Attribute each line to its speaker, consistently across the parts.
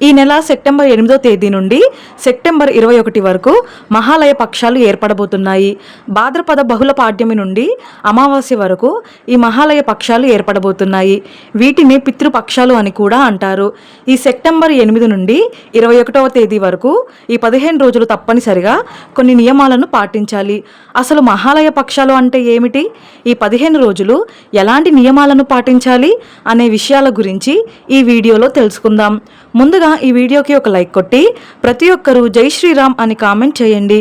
Speaker 1: ఈ నెల సెప్టెంబర్ ఎనిమిదో తేదీ నుండి సెప్టెంబర్ ఇరవై ఒకటి వరకు మహాలయ పక్షాలు ఏర్పడబోతున్నాయి. భాద్రపద బహుళ పాడ్యమి నుండి అమావాస్య వరకు ఈ మహాలయ పక్షాలు ఏర్పడబోతున్నాయి. వీటిని పితృపక్షాలు అని కూడా అంటారు. ఈ సెప్టెంబర్ ఎనిమిది నుండి ఇరవై ఒకటవ తేదీ వరకు ఈ పదిహేను రోజులు తప్పనిసరిగా కొన్ని నియమాలను పాటించాలి. అసలు మహాలయ పక్షాలు అంటే ఏమిటి? ఈ పదిహేను రోజులు ఎలాంటి నియమాలను పాటించాలి? అనే విషయాల గురించి ఈ వీడియోలో తెలుసుకుందాం. ముందుగా ఈ వీడియోకి ఒక లైక్ కొట్టి ప్రతి ఒక్కరూ జై శ్రీరామ్ అని కామెంట్ చేయండి.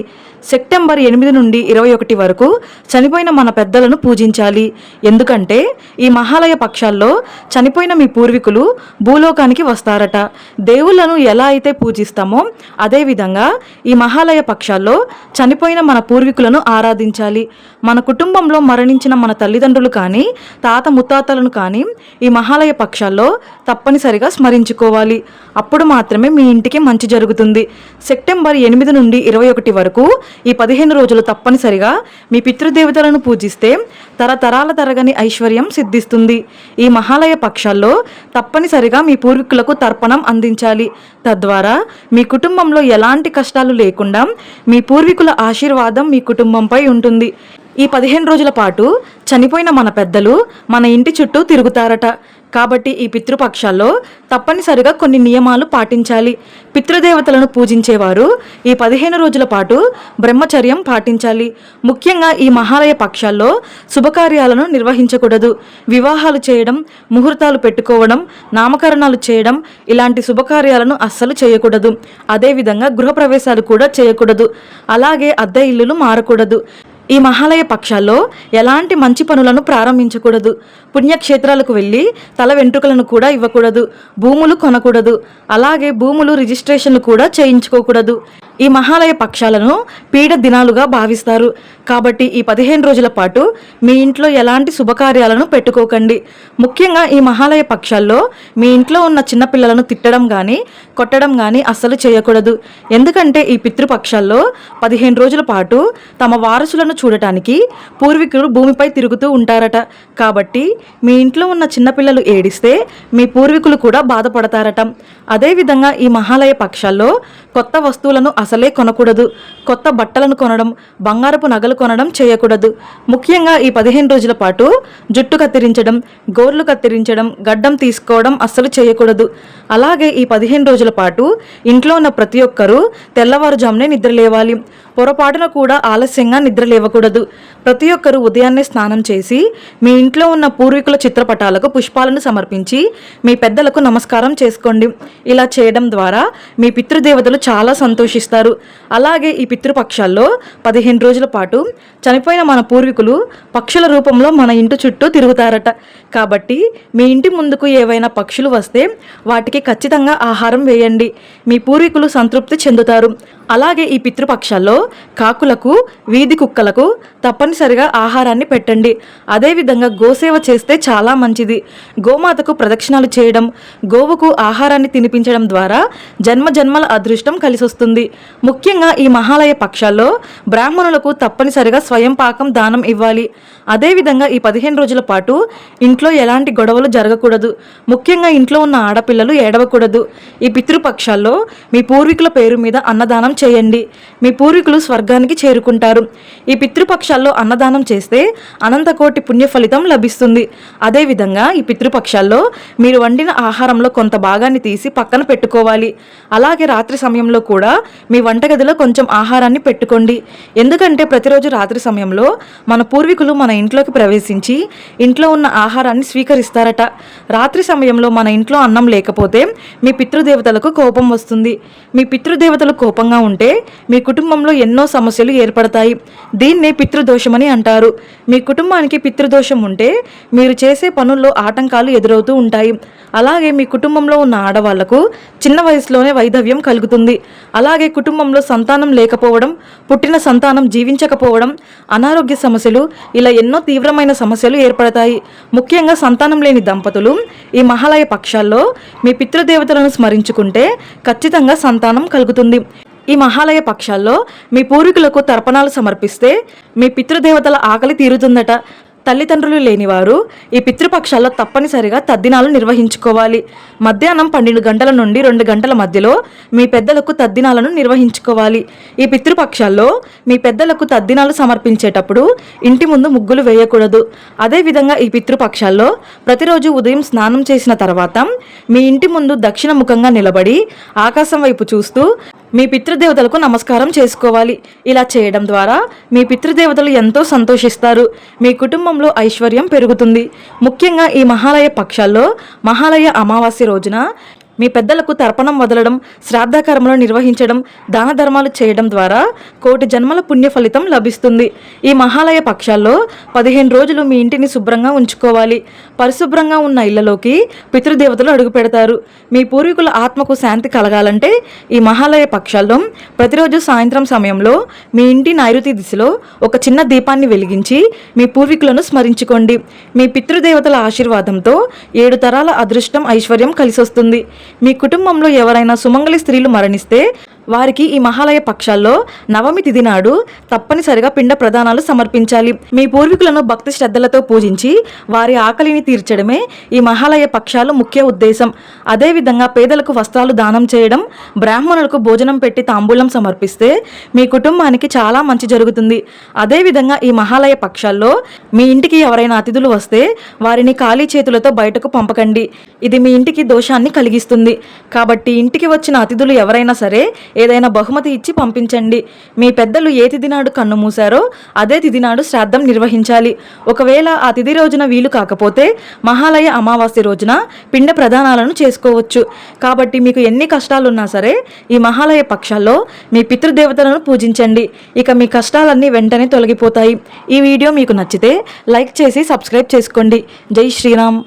Speaker 1: సెప్టెంబర్ ఎనిమిది నుండి ఇరవై ఒకటి వరకు చనిపోయిన మన పెద్దలను పూజించాలి. ఎందుకంటే ఈ మహాలయ పక్షాల్లో చనిపోయిన మీ పూర్వీకులు భూలోకానికి వస్తారట. దేవుళ్ళను ఎలా అయితే పూజిస్తామో అదేవిధంగా ఈ మహాలయ పక్షాల్లో చనిపోయిన మన పూర్వీకులను ఆరాధించాలి. మన కుటుంబంలో మరణించిన మన తల్లిదండ్రులు కానీ తాత ముత్తాతలను కానీ ఈ మహాలయ పక్షాల్లో తప్పనిసరిగా స్మరించుకోవాలి. అప్పుడు మాత్రమే మీ ఇంటికి మంచి జరుగుతుంది. సెప్టెంబర్ ఎనిమిది నుండి ఇరవై ఒకటి వరకు ఈ పదిహేను రోజులు తప్పనిసరిగా మీ పితృదేవతలను పూజిస్తే తరతరాల తరగని ఐశ్వర్యం సిద్ధిస్తుంది. ఈ మహాలయ పక్షాల్లో తప్పనిసరిగా మీ పూర్వీకులకు తర్పణం అందించాలి. తద్వారా మీ కుటుంబంలో ఎలాంటి కష్టాలు లేకుండా మీ పూర్వీకుల ఆశీర్వాదం మీ కుటుంబంపై ఉంటుంది. ఈ పదిహేను రోజుల పాటు చనిపోయిన మన పెద్దలు మన ఇంటి చుట్టూ తిరుగుతారట. కాబట్టి ఈ పితృపక్షాల్లో తప్పనిసరిగా కొన్ని నియమాలు పాటించాలి. పితృదేవతలను పూజించేవారు ఈ పదిహేను రోజుల పాటు బ్రహ్మచర్యం పాటించాలి. ముఖ్యంగా ఈ మహాలయ పక్షాల్లో శుభకార్యాలను నిర్వహించకూడదు. వివాహాలు చేయడం ముహూర్తాలు పెట్టుకోవడం నామకరణాలు చేయడం ఇలాంటి శుభకార్యాలను అస్సలు చేయకూడదు. అదేవిధంగా గృహప్రవేశాలు కూడా చేయకూడదు. అలాగే అద్దె ఇల్లులు మారకూడదు. ఈ మహాలయ పక్షాల్లో ఎలాంటి మంచి పనులను ప్రారంభించకూడదు. పుణ్యక్షేత్రాలకు వెళ్ళి తల వెంట్రుకలను కూడా ఇవ్వకూడదు. భూములు కొనకూడదు. అలాగే భూములు రిజిస్ట్రేషన్లు కూడా చేయించుకోకూడదు. ఈ మహాలయ పక్షాలను పీడ దినాలుగా భావిస్తారు. కాబట్టి ఈ పదిహేను రోజుల పాటు మీ ఇంట్లో ఎలాంటి శుభకార్యాలను పెట్టుకోకండి. ముఖ్యంగా ఈ మహాలయ పక్షాల్లో మీ ఇంట్లో ఉన్న చిన్నపిల్లలను తిట్టడం కానీ కొట్టడం కానీ అస్సలు చేయకూడదు. ఎందుకంటే ఈ పితృపక్షాల్లో పదిహేను రోజుల పాటు తమ వారసులను చూడటానికి పూర్వీకులు భూమిపై తిరుగుతూ ఉంటారట. కాబట్టి మీ ఇంట్లో ఉన్న చిన్నపిల్లలు ఏడిస్తే మీ పూర్వీకులు కూడా బాధపడతారట. అదేవిధంగా ఈ మహాలయ పక్షాల్లో కొత్త వస్తువులను అసలే కొనకూడదు. కొత్త బట్టలను కొనడం బంగారపు నగలు కొనడం చేయకూడదు. ముఖ్యంగా ఈ పదిహేను రోజుల పాటు జుట్టు కత్తిరించడం గోర్లు కత్తిరించడం గడ్డం తీసుకోవడం అస్సలు చేయకూడదు. అలాగే ఈ పదిహేను రోజుల పాటు ఇంట్లో ఉన్న ప్రతి ఒక్కరూ తెల్లవారుజామునే నిద్రలేవాలి. పొరపాటున కూడా ఆలస్యంగా నిద్రలేవాలి ఇవ్వకూడదు. ప్రతి ఒక్కరూ ఉదయాన్నే స్నానం చేసి మీ ఇంట్లో ఉన్న పూర్వీకుల చిత్రపటాలకు పుష్పాలను సమర్పించి మీ పెద్దలకు నమస్కారం చేసుకోండి. ఇలా చేయడం ద్వారా మీ పితృదేవతలు చాలా సంతోషిస్తారు. అలాగే ఈ పితృపక్షాల్లో పదిహేను రోజుల పాటు చనిపోయిన మన పూర్వీకులు పక్షుల రూపంలో మన ఇంటి చుట్టూ తిరుగుతారట. కాబట్టి మీ ఇంటి ముందుకు ఏవైనా పక్షులు వస్తే వాటికి ఖచ్చితంగా ఆహారం వేయండి. మీ పూర్వీకులు సంతృప్తి చెందుతారు. అలాగే ఈ పితృపక్షాల్లో కాకులకు వీధి కుక్కలకు తప్పని తప్పనిసరిగా ఆహారాన్ని పెట్టండి. అదేవిధంగా గోసేవ చేస్తే చాలా మంచిది. గోమాతకు ప్రదక్షిణాలు చేయడం గోవుకు ఆహారాన్ని తినిపించడం ద్వారా జన్మ జన్మల అదృష్టం కలిసొస్తుంది. ముఖ్యంగా ఈ మహాలయ పక్షాల్లో బ్రాహ్మణులకు తప్పనిసరిగా స్వయం పాకం దానం ఇవ్వాలి. అదేవిధంగా ఈ పదిహేను రోజుల పాటు ఇంట్లో ఎలాంటి గొడవలు జరగకూడదు. ముఖ్యంగా ఇంట్లో ఉన్న ఆడపిల్లలు ఏడవకూడదు. ఈ పితృపక్షాల్లో మీ పూర్వీకుల పేరు మీద అన్నదానం చేయండి. మీ పూర్వీకులు స్వర్గానికి చేరుకుంటారు. ఈ పితృపక్షాల్లో అన్నదానం చేస్తే అనంతకోటి పుణ్య ఫలితం లభిస్తుంది. అదేవిధంగా ఈ పితృపక్షాల్లో మీరు వండిన ఆహారంలో కొంత భాగాన్ని తీసి పక్కన పెట్టుకోవాలి. అలాగే రాత్రి సమయంలో కూడా మీ వంటగదిలో కొంచెం ఆహారాన్ని పెట్టుకోండి. ఎందుకంటే ప్రతిరోజు రాత్రి సమయంలో మన పూర్వీకులు మన ఇంట్లోకి ప్రవేశించి ఇంట్లో ఉన్న ఆహారాన్ని స్వీకరిస్తారట. రాత్రి సమయంలో మన ఇంట్లో అన్నం లేకపోతే మీ పితృదేవతలకు కోపం వస్తుంది. మీ పితృదేవతలు కోపంగా ఉంటే మీ కుటుంబంలో ఎన్నో సమస్యలు ఏర్పడతాయి. దీన్నే పితృదోషమని అంటారు. మీ కుటుంబానికి పితృదోషం ఉంటే మీరు చేసే పనుల్లో ఆటంకాలు ఎదురవుతూ ఉంటాయి. అలాగే మీ కుటుంబంలో ఉన్న ఆడవాళ్ళకు చిన్న వయసులోనే వైధవ్యం కలుగుతుంది. అలాగే కుటుంబంలో సంతానం లేకపోవడం పుట్టిన సంతానం జీవించకపోవడం అనారోగ్య సమస్యలు ఇలా ఎన్నో తీవ్రమైన సమస్యలు ఏర్పడతాయి. ముఖ్యంగా సంతానం లేని దంపతులు ఈ మహాలయ పక్షాల్లో మీ పితృదేవతలను స్మరించుకుంటే ఖచ్చితంగా సంతానం కలుగుతుంది. ఈ మహాలయ పక్షాల్లో మీ పూర్వీకులకు తర్పణాలు సమర్పిస్తే మీ పితృదేవతల ఆకలి తీరుతుందట. తల్లిదండ్రులు లేనివారు ఈ పితృపక్షాల్లో తప్పనిసరిగా తద్దినాలు నిర్వహించుకోవాలి. మధ్యాహ్నం పన్నెండు గంటల నుండి రెండు గంటల మధ్యలో మీ పెద్దలకు తద్దినాలను నిర్వహించుకోవాలి. ఈ పితృపక్షాల్లో మీ పెద్దలకు తద్దినాలు సమర్పించేటప్పుడు ఇంటి ముందు ముగ్గులు వేయకూడదు. అదేవిధంగా ఈ పితృపక్షాల్లో ప్రతిరోజు ఉదయం స్నానం చేసిన తర్వాత మీ ఇంటి ముందు దక్షిణ ముఖంగా నిలబడి ఆకాశం వైపు చూస్తూ మీ పితృదేవతలకు నమస్కారం చేసుకోవాలి. ఇలా చేయడం ద్వారా మీ పితృదేవతలు ఎంతో సంతోషిస్తారు. మీ కుటుంబంలో ఐశ్వర్యం పెరుగుతుంది. ముఖ్యంగా ఈ మహాలయ పక్షాల్లో మహాలయ అమావాస్య రోజున మీ పెద్దలకు తర్పణం వదలడం శ్రాద్ధకర్మలు నిర్వహించడం దాన ధర్మాలు చేయడం ద్వారా కోటి జన్మల పుణ్య ఫలితం లభిస్తుంది. ఈ మహాలయ పక్షాల్లో పదిహేను రోజులు మీ ఇంటిని శుభ్రంగా ఉంచుకోవాలి. పరిశుభ్రంగా ఉన్న ఇళ్ళలోకి పితృదేవతలు అడుగు పెడతారు. మీ పూర్వీకుల ఆత్మకు శాంతి కలగాలంటే ఈ మహాలయ పక్షాల్లో ప్రతిరోజు సాయంత్రం సమయంలో మీ ఇంటి నైరుతి దిశలో ఒక చిన్న దీపాన్ని వెలిగించి మీ పూర్వీకులను స్మరించుకోండి. మీ పితృదేవతల ఆశీర్వాదంతో ఏడు తరాల అదృష్టం ఐశ్వర్యం కలిసొస్తుంది. మీ కుటుంబంలో ఎవరైనా సుమంగళి స్త్రీలు మరణిస్తే వారికి ఈ మహాలయ పక్షాల్లో నవమి తిథి నాడు తప్పనిసరిగా పిండ ప్రదానాలు సమర్పించాలి. మీ పూర్వీకులను భక్తి శ్రద్ధలతో పూజించి వారి ఆకలిని తీర్చడమే ఈ మహాలయ పక్షాలు ముఖ్య ఉద్దేశం. అదేవిధంగా పేదలకు వస్త్రాలు దానం చేయడం బ్రాహ్మణులకు భోజనం పెట్టి తాంబూలం సమర్పిస్తే మీ కుటుంబానికి చాలా మంచి జరుగుతుంది. అదేవిధంగా ఈ మహాలయ పక్షాల్లో మీ ఇంటికి ఎవరైనా అతిథులు వస్తే వారిని ఖాళీ చేతులతో బయటకు పంపకండి. ఇది మీ ఇంటికి దోషాన్ని కలిగిస్తుంది. కాబట్టి ఇంటికి వచ్చిన అతిథులు ఎవరైనా సరే ఏదైనా బహుమతి ఇచ్చి పంపించండి. మీ పెద్దలు ఏ తిదినాడు కన్నుమూశారో కన్ను అదే తిదినాడు శ్రాద్ధం నిర్వహించాలి. ఒకవేళ ఆ తిథి రోజున వీలు కాకపోతే మహాలయ అమావాస్య రోజున పిండ ప్రదానాలను చేసుకోవచ్చు. కాబట్టి మీకు ఎన్ని కష్టాలున్నా సరే ఈ మహాలయ పక్షాల్లో మీ పితృదేవతలను పూజించండి. ఇక మీ కష్టాలన్నీ వెంటనే తొలగిపోతాయి. ఈ వీడియో మీకు నచ్చితే లైక్ చేసి సబ్స్క్రైబ్ చేసుకోండి. జై శ్రీరామ్.